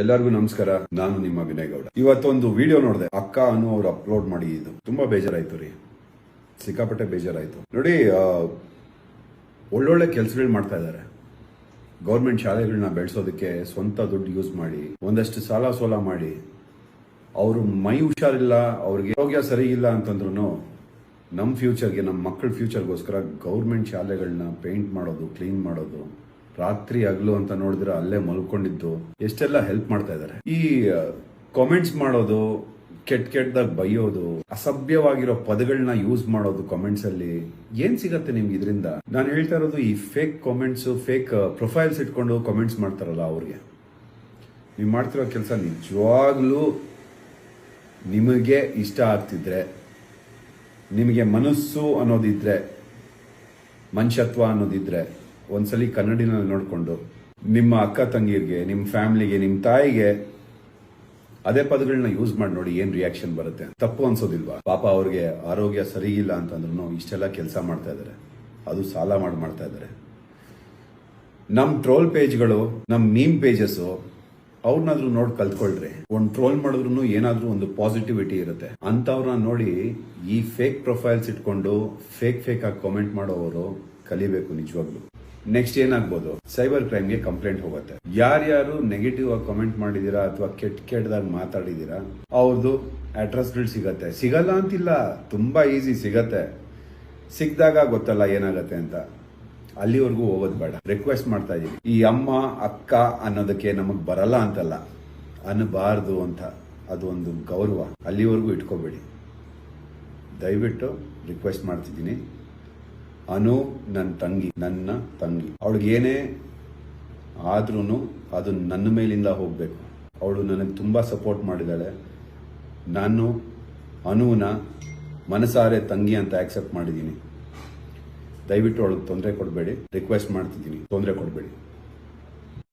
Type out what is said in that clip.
ಎಲ್ಲರಿಗೂ ನಮಸ್ಕಾರ. ನಾನು ನಿಮ್ಮ ವಿನಯ್ ಗೌಡ ಇವತ್ತೊಂದು ವಿಡಿಯೋ ನೋಡಿದೆ. ಅಕ್ಕ ಅನ್ನು ಅವ್ರು ಅಪ್ಲೋಡ್ ಮಾಡಿ ಇದು. ತುಂಬಾ ಬೇಜಾರಾಯ್ತು ರೀ. ಸಿಕ್ಕಾಪಟ್ಟೆ ಬೇಜಾರಾಯ್ತು. ನೋಡಿ ಒಳ್ಳೊಳ್ಳೆ ಕೆಲಸಗಳು ಮಾಡ್ತಾ ಇದ್ದಾರೆ ಗೌರ್ಮೆಂಟ್ ಶಾಲೆಗಳನ್ನ ಬೆಳೆಸೋದಕ್ಕೆ ಸ್ವಂತ ದುಡ್ಡು ಯೂಸ್ ಮಾಡಿ, ಒಂದಷ್ಟು ಸಾಲ ಸೋಲ ಮಾಡಿ, ಅವರು ಮೈ ಹುಷಾರಿಲ್ಲ, ಅವ್ರಿಗೆ ಆರೋಗ್ಯ ಸರಿ ಇಲ್ಲ ಅಂತಂದ್ರೂ ನಮ್ಮ ಫ್ಯೂಚರ್ಗೆ ನಮ್ಮ ಮಕ್ಕಳ ಫ್ಯೂಚರ್ಗೋಸ್ಕರ ಗೌರ್ಮೆಂಟ್ ಶಾಲೆಗಳನ್ನ ಪೇಂಟ್ ಮಾಡೋದು ಕ್ಲೀನ್ ಮಾಡೋದು ರಾತ್ರಿ ಹಗಲು ಅಂತ ನೋಡಿದ್ರೆ ಅಲ್ಲೇ ಮಲ್ಕೊಂಡಿದ್ದು, ಎಷ್ಟೆಲ್ಲ ಹೆಲ್ಪ್ ಮಾಡ್ತಾ ಇದ್ದಾರೆ. ಈ ಕಾಮೆಂಟ್ಸ್ ಮಾಡೋದು, ಕೆಟ್ಟ ಕೆಟ್ಟದಾಗ ಬೈಯೋದು, ಅಸಭ್ಯವಾಗಿರೋ ಪದಗಳನ್ನ ಯೂಸ್ ಮಾಡೋದು ಕಾಮೆಂಟ್ಸ್ ಅಲ್ಲಿ ಏನ್ ಸಿಗತ್ತೆ ನಿಮ್ಗೆ ಇದರಿಂದ? ನಾನು ಹೇಳ್ತಾ ಇರೋದು ಈ ಫೇಕ್ ಕಾಮೆಂಟ್ಸ್ ಫೇಕ್ ಪ್ರೊಫೈಲ್ಸ್ ಇಟ್ಕೊಂಡು ಕಾಮೆಂಟ್ಸ್ ಮಾಡ್ತಾರಲ್ಲ ಅವ್ರಿಗೆ. ನೀವು ಮಾಡ್ತಿರೋ ಕೆಲಸ ನಿಜವಾಗ್ಲೂ ನಿಮಗೆ ಇಷ್ಟ ಆಗ್ತಿದ್ರೆ, ನಿಮಗೆ ಮನಸ್ಸು ಅನ್ನೋದಿದ್ರೆ, ಮನುಷ್ಯತ್ವ ಅನ್ನೋದಿದ್ರೆ ಒಂದ್ಸಲಿ ಕನ್ನಡಿನಲ್ಲಿ ನೋಡಿಕೊಂಡು ನಿಮ್ಮ ಅಕ್ಕ ತಂಗಿರ್ಗೆ ನಿಮ್ಮ ಫ್ಯಾಮಿಲಿಗೆ ನಿಮ್ಮ ತಾಯಿಗೆ ಅದೇ ಪದಗಳನ್ನ ಯೂಸ್ ಮಾಡಿ ನೋಡಿ ಏನ್ ರಿಯಾಕ್ಷನ್ ಬರುತ್ತೆ. ತಪ್ಪು ಅನ್ಸೋದಿಲ್ವಾ? ಪಾಪ ಅವ್ರಿಗೆ ಆರೋಗ್ಯ ಸರಿ ಇಲ್ಲ ಅಂತಂದ್ರೂ ಇಷ್ಟೆಲ್ಲ ಕೆಲಸ ಮಾಡ್ತಾ ಇದ್ದಾರೆ ಅದು ಸಾಲ ಮಾಡಿ ಮಾಡ್ತಾ ಇದ್ದಾರೆ ನಮ್ ಟ್ರೋಲ್ ಪೇಜ್ಗಳು ನಮ್ ಮೀಮ್ ಪೇಜಸ್ ಅವ್ರನ್ನಾದ್ರೂ ನೋಡಿ ಕಲ್ತ್ಕೊಳ್ರಿ. ಒಂದ್ ಟ್ರೋಲ್ ಮಾಡಿದ್ರು ಏನಾದ್ರೂ ಒಂದು ಪಾಸಿಟಿವಿಟಿ ಇರುತ್ತೆ. ಅಂತವ್ರನ್ನ ನೋಡಿ ಈ ಫೇಕ್ ಪ್ರೊಫೈಲ್ಸ್ ಇಟ್ಕೊಂಡು ಫೇಕ್ ಫೇಕ್ ಆಗಿ ಕಾಮೆಂಟ್ ಮಾಡೋರು ಕಲಿಬೇಕು ನಿಜವಾಗ್ಲು. ನೆಕ್ಸ್ಟ್ ಏನಾಗ್ಬೋದು? ಸೈಬರ್ ಕ್ರೈಮ್ಗೆ ಕಂಪ್ಲೇಂಟ್ ಹೋಗುತ್ತೆ. ಯಾರ್ಯಾರು ನೆಗೆಟಿವ್ ಆಗಿ ಕಮೆಂಟ್ ಮಾಡಿದೀರಾ ಅಥವಾ ಕೆಟ್ಟ ಕೆಟ್ಟದಾಗ ಮಾತಾಡಿದೀರಾ ಅವ್ರದ್ದು ಅಡ್ರೆಸ್ಗಳು ಸಿಗತ್ತೆ. ಸಿಗಲ್ಲ ಅಂತಿಲ್ಲ, ತುಂಬಾ ಈಸಿ ಸಿಗತ್ತೆ. ಸಿಕ್ಕಿದಾಗ ಗೊತ್ತಲ್ಲ ಏನಾಗತ್ತೆ ಅಂತ. ಅಲ್ಲಿವರೆಗೂ ಹೋಗೋದು ಬೇಡ. ರಿಕ್ವೆಸ್ಟ್ ಮಾಡ್ತಾ ಇದೀವಿ ಈ ಅಮ್ಮ, ಅಕ್ಕ ಅನ್ನೋದಕ್ಕೆ ನಮಗೆ ಬರಲ್ಲ ಅಂತಲ್ಲ. ಅನ್ನಬಾರ್ದು ಅಂತ. ಅದು ಒಂದು ಗೌರವ. ಅಲ್ಲಿವರೆಗೂ ಇಟ್ಕೋಬೇಡಿ. ದಯವಿಟ್ಟು ರಿಕ್ವೆಸ್ಟ್ ಮಾಡ್ತಿದ್ದೀನಿ. ಅನು ನನ್ನ ತಂಗಿ ನನ್ನ ತಂಗಿ. ಅವಳಿಗೆ ಏನೇ ಆದ್ರೂ ಅದು ನನ್ನ ಮೇಲಿಂದ ಹೋಗಬೇಕು. ಅವಳು ನನಗೆ ತುಂಬ ಸಪೋರ್ಟ್ ಮಾಡಿದ್ದಾಳೆ ನಾನು ಅನುವನ್ನ ಮನಸಾರೆ ತಂಗಿ ಅಂತ ಆಕ್ಸೆಪ್ಟ್ ಮಾಡಿದ್ದೀನಿ ದಯವಿಟ್ಟು ಅವಳಿಗೆ ತೊಂದರೆ ಕೊಡಬೇಡಿ. ರಿಕ್ವೆಸ್ಟ್ ಮಾಡ್ತಿದ್ದೀನಿ. ತೊಂದರೆ ಕೊಡಬೇಡಿ.